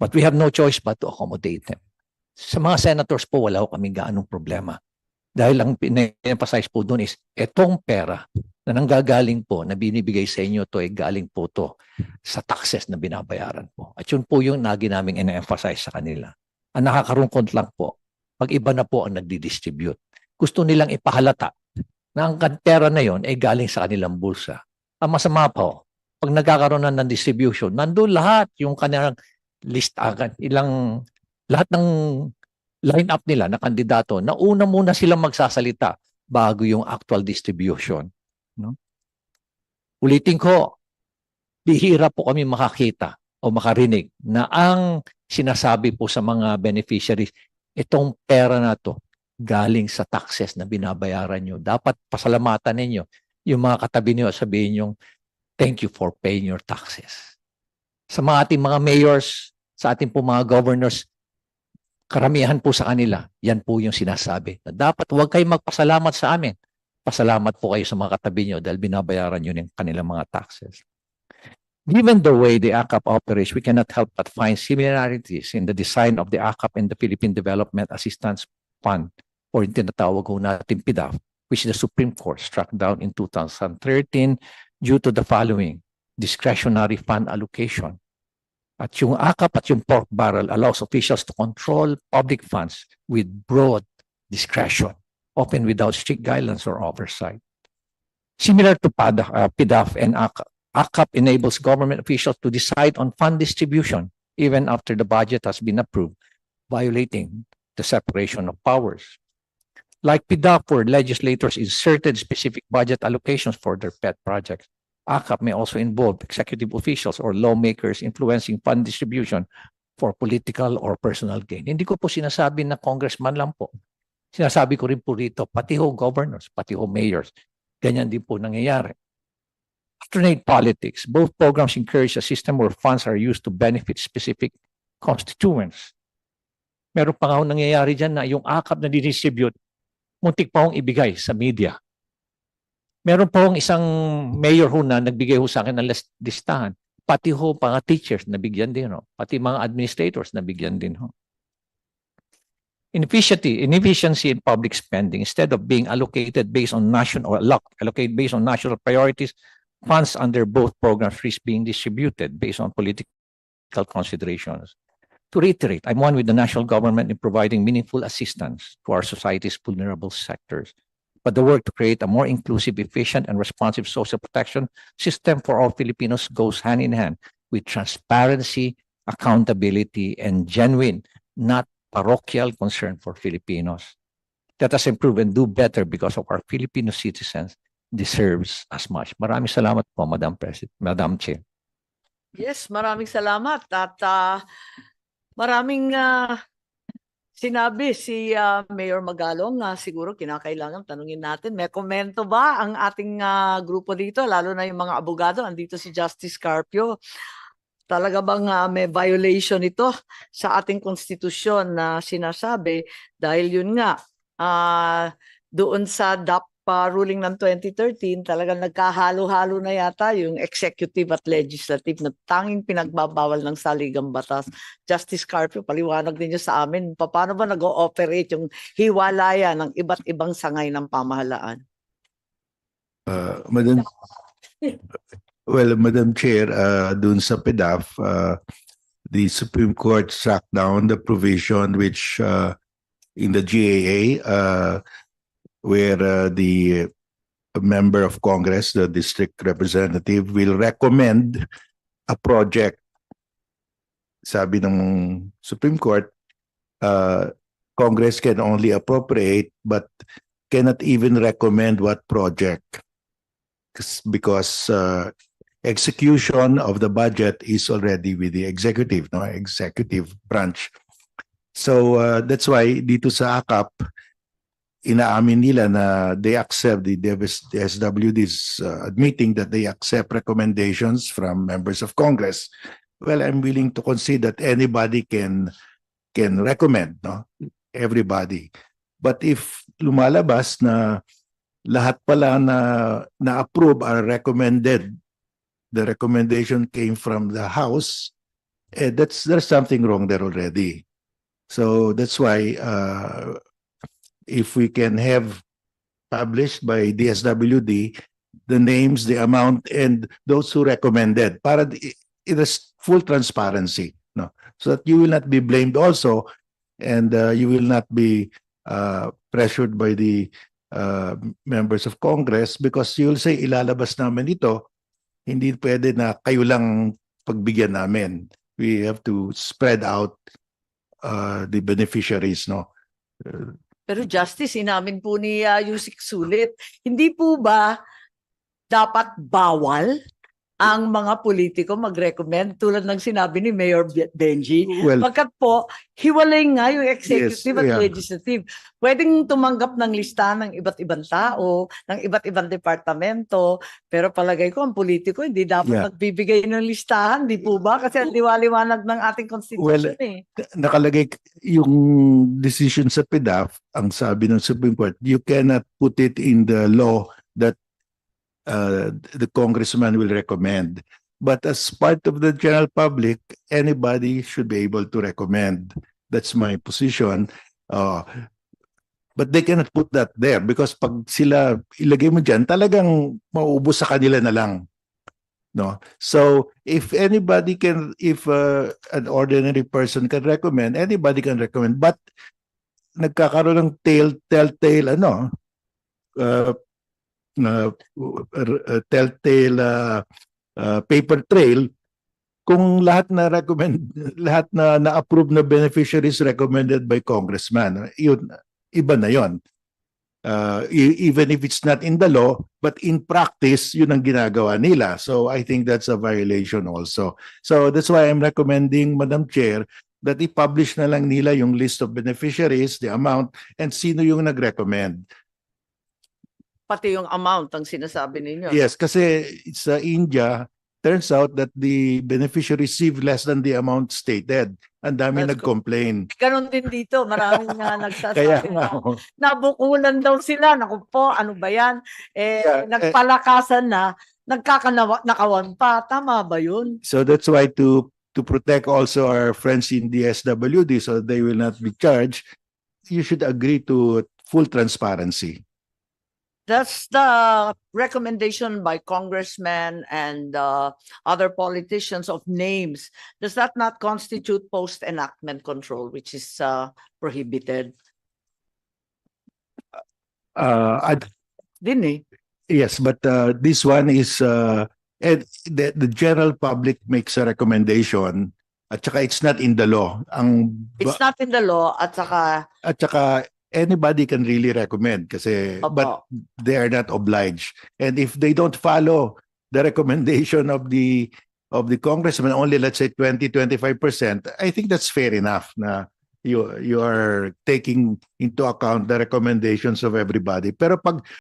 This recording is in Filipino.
But we have no choice but to accommodate them. Sa mga senators po, wala ko kami gaanong problema. Dahil ang pina-emphasize po doon is, etong pera na nanggagaling po, na binibigay sa inyo to ay galing po to sa taxes na binabayaran po. At yun po yung nagi namin ina-emphasize sa kanila. Ang nakakarungkot lang po, pag iba na po ang nagdi-distribute. Gusto nilang ipahalata na ang pera na yon ay galing sa kanilang bulsa. Ang masama po, pag nagkakaroon na ng distribution, nandun lahat yung kanilang list agad, ilang lahat ng line up nila na kandidato na una muna silang magsasalita bago yung actual distribution. No? Ulitin ko, bihira po kami makakita o makarinig na ang sinasabi po sa mga beneficiaries, itong pera na to galing sa taxes na binabayaran nyo. Dapat pasalamatan ninyo yung mga katabi nyo sabihin yung thank you for paying your taxes. Sa mga ating mga mayors, sa ating po mga governors, karamihan po sa kanila, yan po yung sinasabi. Na dapat huwag kayong magpasalamat sa amin. Pasalamat po kayo sa mga katabi nyo dahil binabayaran nyo ng kanilang mga taxes. Given the way the ACAP operates, we cannot help but find similarities in the design of the ACAP and the Philippine Development Assistance Fund or yung tinatawag ko natin PDAF, which the Supreme Court struck down in 2013 due to the following discretionary fund allocation. At yung ACAP at yung pork barrel allows officials to control public funds with broad discretion, often without strict guidelines or oversight. Similar to PADA, uh, and ACAP, ACAP enables government officials to decide on fund distribution even after the budget has been approved, violating the separation of powers. Like PDAP, where legislators inserted specific budget allocations for their pet projects, ACAP may also involve executive officials or lawmakers influencing fund distribution for political or personal gain. Hindi ko po sinasabi na congressman lang po. Sinasabi ko rin po rito, pati ho governors, pati ho mayors. Ganyan din po nangyayari. Alternate politics. Both programs encourage a system where funds are used to benefit specific constituents. Meron pa nga nangyayari dyan na yung AKAP na didistribute, muntik pa hong ibigay sa media. Meron pa hong isang mayor ho na nagbigay ho sa akin ng list- listahan. Pati ho mga teachers nabigyan din ho. Pati mga administrators nabigyan din ho. Inefficiency, inefficiency in public spending instead of being allocated based on national or alloc- allocated based on national priorities, funds under both programs risk being distributed based on political considerations. To reiterate, I'm one with the national government in providing meaningful assistance to our society's vulnerable sectors. But the work to create a more inclusive, efficient, and responsive social protection system for all Filipinos goes hand in hand with transparency, accountability, and genuine, not parochial concern for Filipinos. Let us improve and do better because of our Filipino citizens deserves as much. Maraming salamat po, Madam President, Madam Chair. Yes, maraming salamat at ah, maraming ah, sinabi si ah, Mayor Magalong na siguro kinakailangan tanungin natin. May komento ba ang ating ah, grupo dito, lalo na yung mga abogado? Andito si Justice Carpio. Talaga bang ah, may violation ito sa ating konstitusyon na sinasabi dahil yun nga ah, doon sa DAP ah, ruling ng 2013 talagang nagkahalo-halo na yata yung executive at legislative na tanging pinagbabawal ng saligang batas. Justice Carpio, paliwanag ninyo sa amin, pa- paano ba nag-ooperate yung hiwalaya ng iba't ibang sangay ng pamahalaan? Uh, Madam, well, Madam Chair, uh, dun sa PDAF, uh, the Supreme Court struck down the provision which uh, in the GAA uh, where uh, the member of Congress, the district representative, will recommend a project. Sabi ng Supreme Court, uh, Congress can only appropriate but cannot even recommend what project. 'Cause- Because uh, execution of the budget is already with the executive, no, executive branch. So uh, that's why dito sa AKAP, inaamin nila na they accept the the SWD is uh, admitting that they accept recommendations from members of Congress. Well, I'm willing to concede that anybody can can recommend, no? Everybody. But if lumalabas na lahat pala na na-approve are recommended, the recommendation came from the House, eh, that's there's something wrong there already. So that's why uh, if we can have published by DSWD the names, the amount, and those who recommended para it is full transparency, no, so that you will not be blamed also, and uh, you will not be uh, pressured by the uh, members of Congress because you'll say ilalabas namin ito, hindi pwede na kayo lang pagbigyan namin. We have to spread out uh, the beneficiaries, no? Uh, Pero Justice, inamin po ni uh, Yusik Sulit, hindi po ba dapat bawal ang mga politiko mag-recommend tulad ng sinabi ni Mayor Be- Benji? well, Pagkat po, hiwalay nga yung executive at yeah. legislative. Pwedeng tumanggap ng listahan ng iba't ibang tao, ng iba't ibang departamento, pero palagay ko ang politiko hindi dapat Yeah. nagbibigay ng listahan, di po ba? Kasi ang liwaliwanag ng ating Well, constitution eh. nakalagay yung decision sa PDAF, ang sabi ng Supreme Court, you cannot put it in the law that uh, the congressman will recommend. But as part of the general public, anybody should be able to recommend. That's my position. Uh, but they cannot put that there because pag sila ilagay mo dyan, talagang mauubos sa kanila na lang. No? So if anybody can, if uh, an ordinary person can recommend, anybody can recommend. But nagkakaroon ng tail, telltale, ano, uh, uh, uh, telltale uh, uh, paper trail kung lahat na recommend lahat na na-approve na beneficiaries recommended by congressman yun iba na yon uh, e- even if it's not in the law but in practice yun ang ginagawa nila. So i think that's a violation also. So that's why i'm recommending madam chair that i-publish na lang nila yung list of beneficiaries the amount and sino yung nag-recommend Pati yung amount ang sinasabi ninyo. Yes, kasi sa India, turns out that the beneficiary received less than the amount stated. Ang dami That's nag-complain. Ganon din dito, maraming nga nagsasabi Kaya na nga, oh. nabukulan daw sila. Naku po, ano ba yan? Eh, Yeah, eh- nagpalakasan na, nagkakanakawan pa. Tama ba yun? so that's why to to protect also our friends in the SWD so they will not be charged, you should agree to full transparency. That's the recommendation by congressmen and uh, other politicians of names. Does that not constitute post-enactment control, which is uh, prohibited? Uh, I'd- Din eh. yes, but uh, this one is uh, and the, the general public makes a recommendation at saka it's not in the law. Ang It's not in the law at saka, at saka anybody can really recommend kasi but opo, they are not obliged. And if they don't follow the recommendation of the of the congressman only let's say 20 25% i think that's fair enough na you you are taking into account the recommendations of everybody. Pero pag